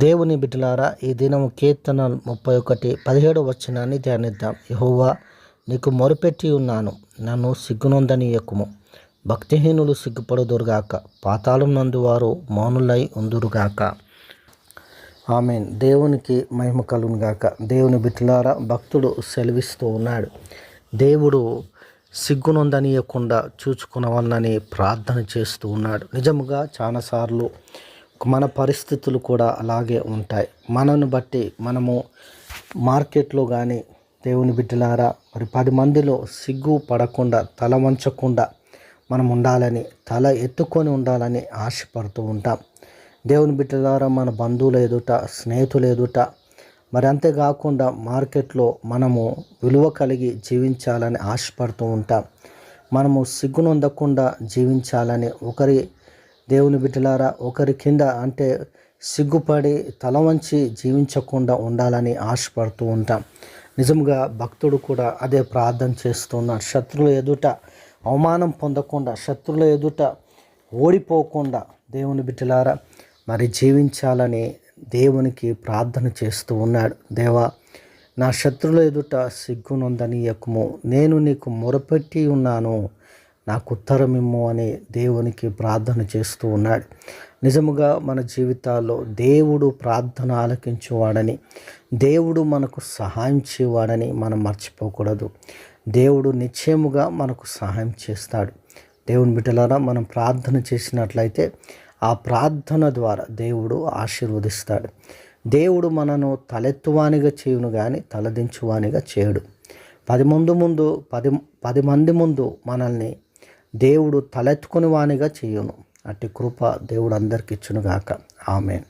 దేవుని బిడ్డలారా ఈ దినము కీర్తన ముప్పై ఒకటి పదిహేడు వచనాన్ని ధ్యానిద్దాం. యహోవా నీకు మొరుపెట్టి ఉన్నాను. నన్ను సిగ్గునొందనీయకుము. భక్తిహీనులు సిగ్గుపడుదురుగాక పాతాళం నందు వారు మౌనులై ఉందురుగాక. ఆమెన్. దేవునికి మహిమ కలుగునుగాక. దేవుని బిడ్డలారా భక్తుడు సెలవిస్తూ ఉన్నాడు. దేవుడు సిగ్గునొందనీయకుండా చూచుకునవన్నని ప్రార్థన చేస్తూ ఉన్నాడు. నిజముగా చాలాసార్లు మన పరిస్థితులు కూడా అలాగే ఉంటాయి. మనను బట్టి మనము మార్కెట్లో కానీ దేవుని బిడ్డలారా మరి పది మందిలో సిగ్గు పడకుండా తల వంచకుండా మనం ఉండాలని తల ఎత్తుకొని ఉండాలని ఆశపడుతూ ఉంటాం. దేవుని బిడ్డలారా మన బంధువుల ఎదుట స్నేహితుల ఎదుట మరి అంతేకాకుండా మార్కెట్లో మనము విలువ కలిగి జీవించాలని ఆశపడుతూ ఉంటాం. మనము సిగ్గునొందకుండా జీవించాలని ఒకరి దేవుని బిడ్డలారా ఒకరి కింద అంటే సిగ్గుపడి తల వంచి జీవించకుండా ఉండాలని ఆశపడుతూ ఉంటాం. నిజంగా భక్తుడు కూడా అదే ప్రార్థన చేస్తున్నాడు. శత్రువుల ఎదుట అవమానం పొందకుండా శత్రువుల ఎదుట ఓడిపోకుండా దేవుని బిడ్డలారా మరి జీవించాలని దేవునికి ప్రార్థన చేస్తూ ఉన్నాడు. దేవా నా శత్రువుల ఎదుట సిగ్గునొందనీయకము. నేను నీకు మొరపెట్టి ఉన్నాను. నాకు ఉత్తరమిమ్ము అని దేవునికి ప్రార్థన చేస్తూ ఉన్నాడు. నిజముగా మన జీవితాల్లో దేవుడు ప్రార్థన ఆలకించేవాడని దేవుడు మనకు సహాయం చేయవాడని మనం మర్చిపోకూడదు. దేవుడు నిశ్చయముగా మనకు సహాయం చేస్తాడు. దేవుని బిడ్డలారా మనం ప్రార్థన చేసినట్లయితే ఆ ప్రార్థన ద్వారా దేవుడు ఆశీర్వదిస్తాడు. దేవుడు మనను తలెత్తువానిగా చేయును కానీ తలదించువానిగా చేయడు. పది మంది ముందు పది పది మంది ముందు మనల్ని దేవుడు తలెత్తుకుని వానిగా చేయును. అట్టి కృప దేవుడు అందరికి ఇచ్చునుగాక ఆమెన్.